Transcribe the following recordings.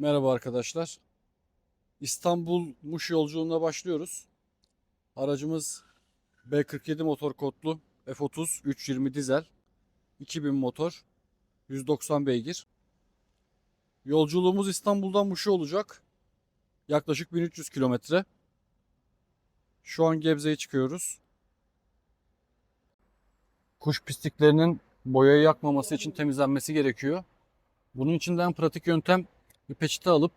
Merhaba arkadaşlar. İstanbul Muş yolculuğuna başlıyoruz. Aracımız B47 motor kodlu F30 320 dizel 2000 motor 190 beygir. Yolculuğumuz İstanbul'dan Muş'a olacak. Yaklaşık 1300 kilometre. Şu an Gebze'ye çıkıyoruz. Kuş pisliklerinin boyayı yakmaması için temizlenmesi gerekiyor. Bunun için de en pratik yöntem bir peçete alıp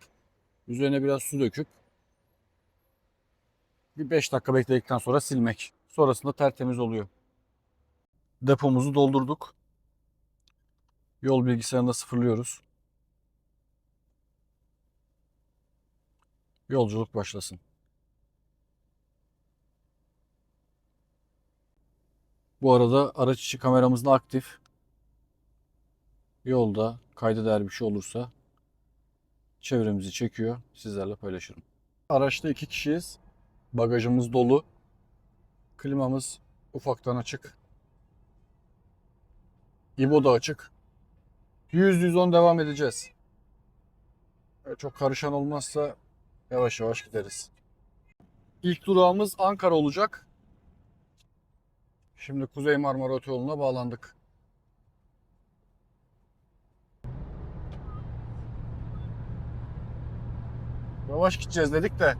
üzerine biraz su döküp bir 5 dakika bekledikten sonra silmek. Sonrasında tertemiz oluyor. Depomuzu doldurduk. Yol bilgisayarında sıfırlıyoruz. Yolculuk başlasın. Bu arada araç içi kameramız da aktif. Yolda kayda değer bir şey olursa çevremizi çekiyor. Sizlerle paylaşırım. Araçta iki kişiyiz. Bagajımız dolu. Klimamız ufaktan açık. İbo da açık. 100-110 devam edeceğiz. Böyle Çok karışan olmazsa yavaş yavaş gideriz. İlk durağımız Ankara olacak. Şimdi Kuzey Marmara Otoyolu'na bağlandık. Yavaş gideceğiz dedik de.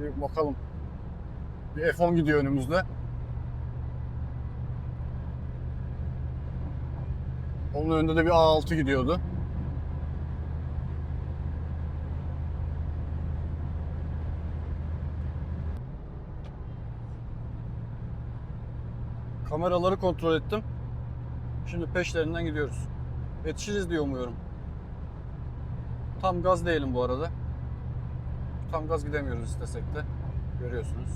Bir bakalım. Bir F10 gidiyor önümüzde. Onun önünde de bir A6 gidiyordu. Kameraları kontrol ettim. Şimdi peşlerinden gidiyoruz. Yetişiriz diye umuyorum. Tam gaz değilim bu arada. Tam gaz gidemiyoruz istesek de. Görüyorsunuz.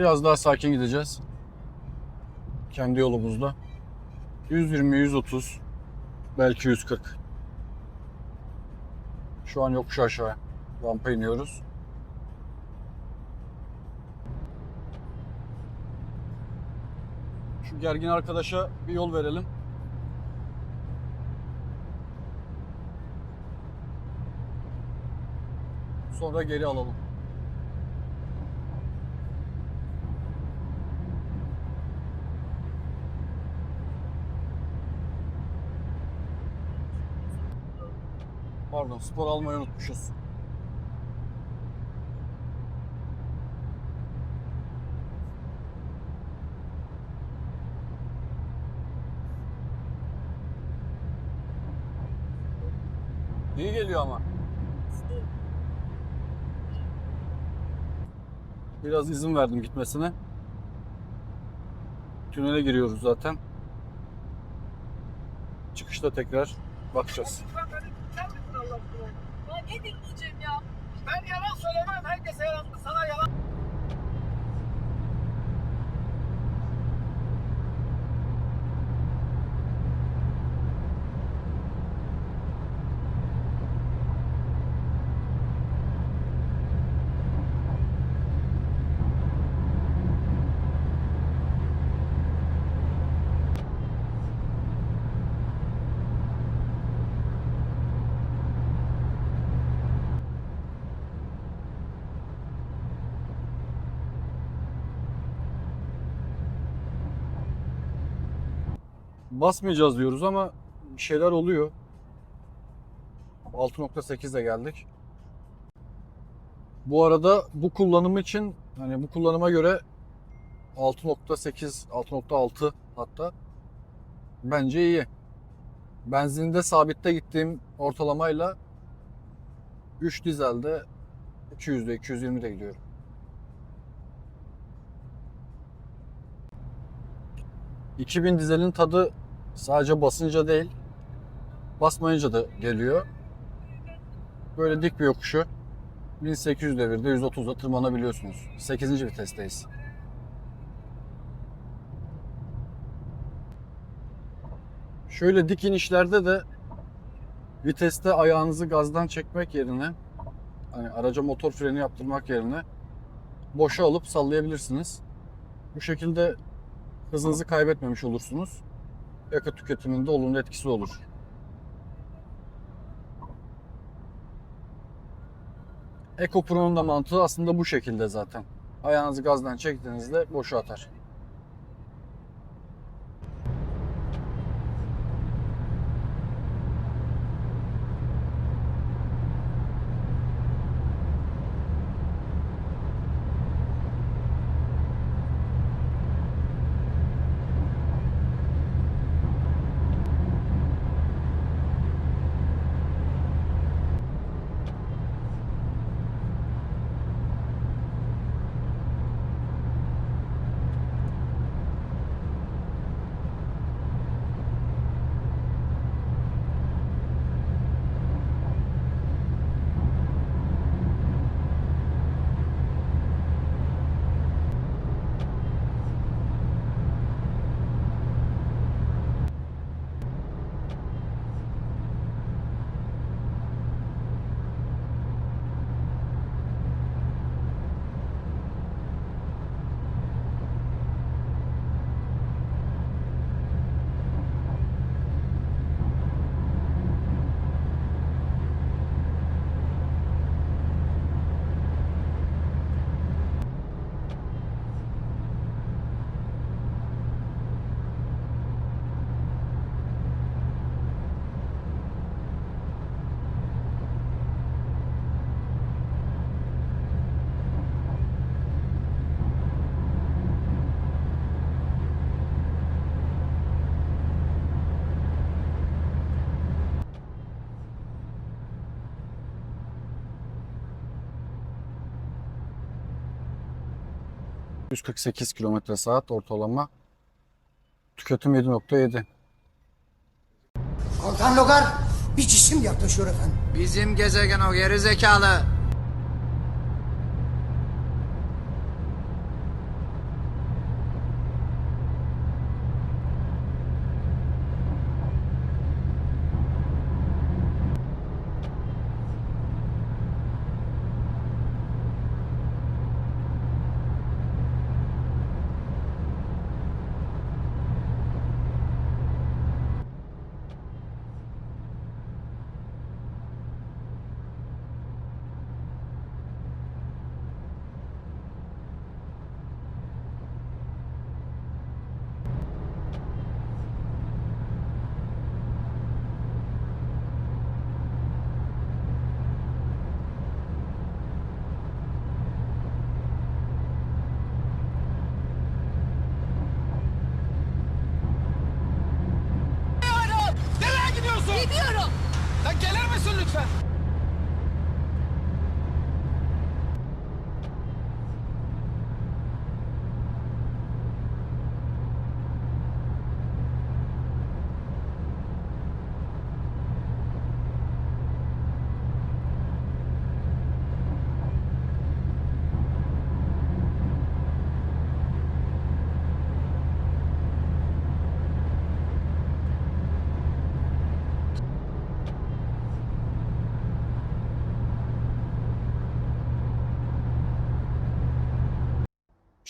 Biraz daha sakin gideceğiz. Kendi yolumuzda. 120, 130, belki 140. Şu an yokuş aşağı rampa iniyoruz. Şu gergin arkadaşa bir yol verelim. Sonra geri alalım. Pardon spor almayı unutmuşuz. İyi geliyor ama. Biraz izin verdim gitmesine. Tünele giriyoruz zaten. Çıkışta tekrar bakacağız. Ne dinleyeceğim ya? Basmayacağız diyoruz ama şeyler oluyor. 6.8'e geldik. Bu arada bu kullanım için hani bu kullanıma göre 6.8, 6.6 hatta bence iyi. Benzinde sabitte gittiğim ortalamayla 3 dizelde 200'de 220'de gidiyorum. ...2000 dizelin tadı sadece basınca değil... ...basmayınca da geliyor. Böyle dik bir yokuşu... ...1800 devirde 130'da tırmanabiliyorsunuz. 8. vitesteyiz. Şöyle dik inişlerde de viteste ayağınızı gazdan çekmek yerine hani araca motor freni yaptırmak yerine boşa alıp sallayabilirsiniz. Bu şekilde hızınızı kaybetmemiş olursunuz. Yakıt tüketiminde olumlu etkisi olur. EcoPro'nun da mantığı aslında bu şekilde zaten. Ayağınızı gazdan çektiğinizde boşa atar. ...148 km saat ortalama. Tüketim 7.7. Altan Logar bir cisim yaklaşıyor efendim. Bizim gezegen o geri zekalı. Gidiyorum. Lan gelir misin lütfen?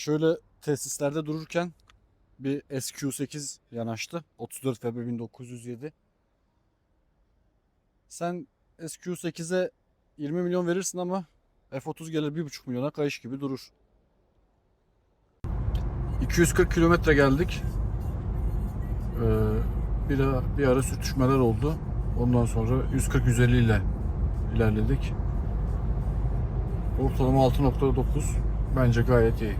Şöyle tesislerde dururken bir SQ8 yanaştı. 34 FB 1907. Sen SQ8'e 20 milyon verirsin ama F30 gelir 1,5 milyona kayış gibi durur. 240 kilometre geldik. Ee, bir, ara, bir ara sürtüşmeler oldu. Ondan sonra 140-150 ile ilerledik. Ortalama 6.9 bence gayet iyi.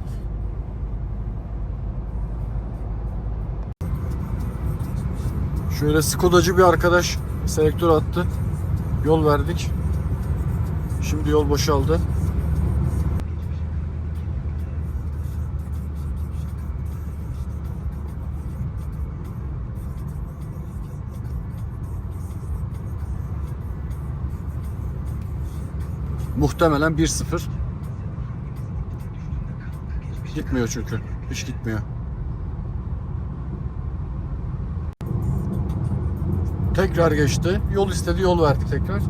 Şöyle Skodacı bir arkadaş selektör attı. Yol verdik. Şimdi yol boşaldı. Muhtemelen 1-0. Gitmiyor çünkü. Hiç gitmiyor. Tekrar geçti. Yol istedi, yol verdi tekrar.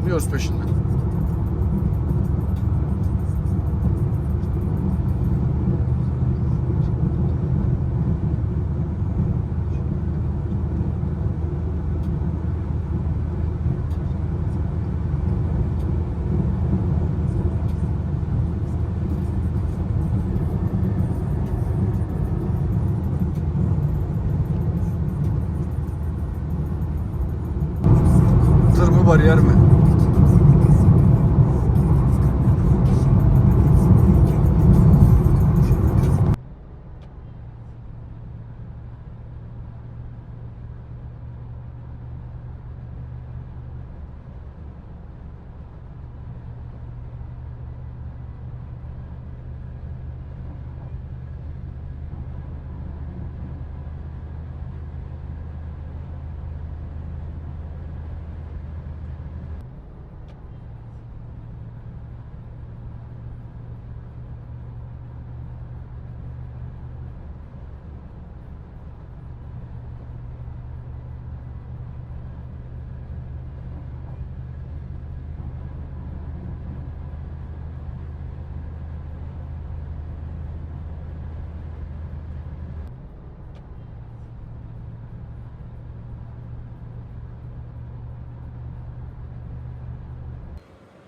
Gidiyoruz peşinden.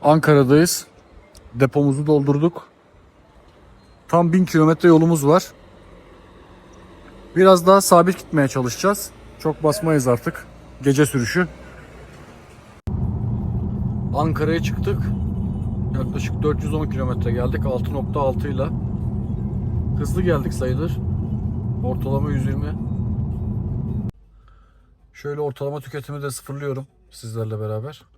Ankara'dayız. Depomuzu doldurduk. Tam 1000 kilometre yolumuz var. Biraz daha sabit gitmeye çalışacağız. Çok basmayız artık. Gece sürüşü. Ankara'ya çıktık. Yaklaşık 410 kilometre geldik 6.6 ile. Hızlı geldik sayılır. Ortalama 120. Şöyle ortalama tüketimi de sıfırlıyorum sizlerle beraber.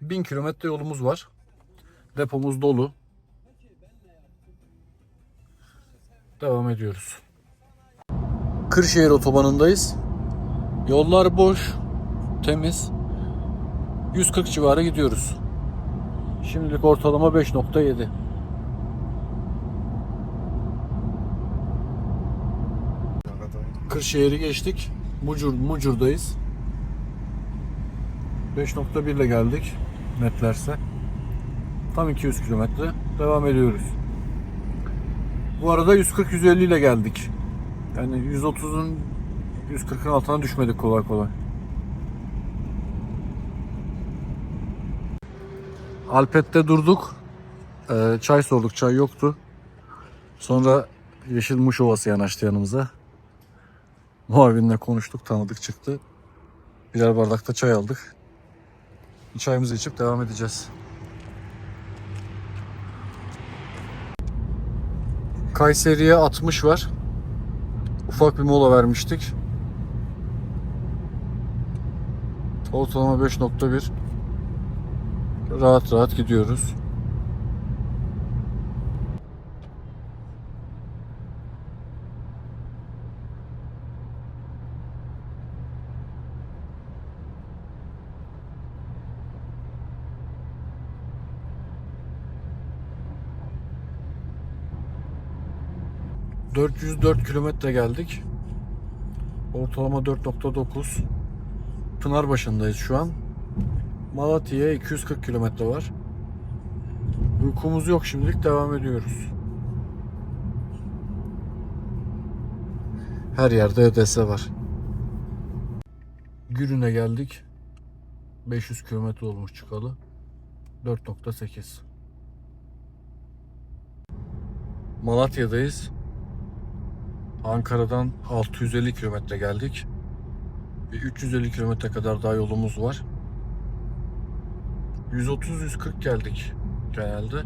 1000 kilometre yolumuz var. Depomuz dolu. Devam ediyoruz. Kırşehir otobanındayız. Yollar boş, temiz. 140 civarı gidiyoruz. Şimdilik ortalama 5.7. Kırşehir'i geçtik. Mucur, Mucur'dayız. 5.1 ile geldik netlerse. Tam 200 kilometre. Devam ediyoruz. Bu arada 140-150 ile geldik. Yani 130'un 140'ın altına düşmedik kolay kolay. Alpet'te durduk. Ee, çay sorduk. Çay yoktu. Sonra Yeşil Muş Ovası yanaştı yanımıza. Muavinle konuştuk. Tanıdık çıktı. Birer bardakta çay aldık. Çayımızı içip devam edeceğiz. Kayseri'ye 60 var. Ufak bir mola vermiştik. Ortalama 5.1. Rahat rahat gidiyoruz. ...404 kilometre geldik. Ortalama 4.9. Pınarbaşı'ndayız şu an. Malatya'ya 240 kilometre var. Uykumuz yok şimdilik devam ediyoruz. Her yerde EDS var. Gürün'e geldik. 500 kilometre olmuş çıkalı. 4.8. Malatya'dayız. Ankara'dan 650 kilometre geldik. Bir 350 kilometre kadar daha yolumuz var. 130-140 geldik genelde.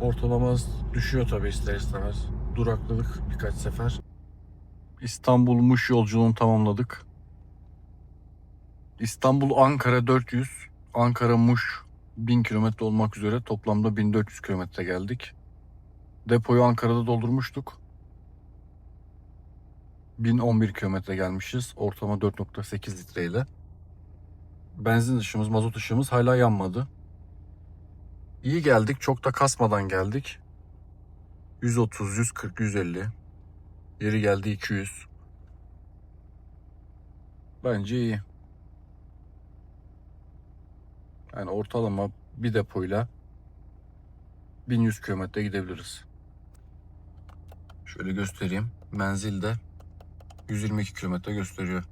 Ortalamamız düşüyor tabii ister istemez. Duraklılık birkaç sefer. İstanbul Muş yolculuğunu tamamladık. İstanbul Ankara 400, Ankara Muş 1000 kilometre olmak üzere toplamda 1400 kilometre geldik. Depoyu Ankara'da doldurmuştuk. 1011 kilometre gelmişiz. Ortama 4.8 litreyle. Benzin ışığımız, mazot ışığımız hala yanmadı. İyi geldik. Çok da kasmadan geldik. 130, 140, 150. Yeri geldi 200. Bence iyi. Yani ortalama bir depoyla 1100 kilometre gidebiliriz. Şöyle göstereyim. Menzilde 122 kilometre gösteriyor.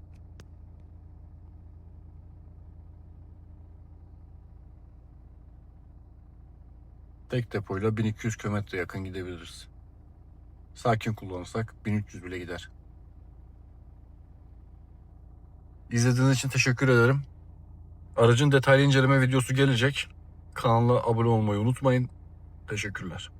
Tek depoyla 1200 kilometre yakın gidebiliriz. Sakin kullanırsak 1300 bile gider. İzlediğiniz için teşekkür ederim. Aracın detaylı inceleme videosu gelecek. Kanala abone olmayı unutmayın. Teşekkürler.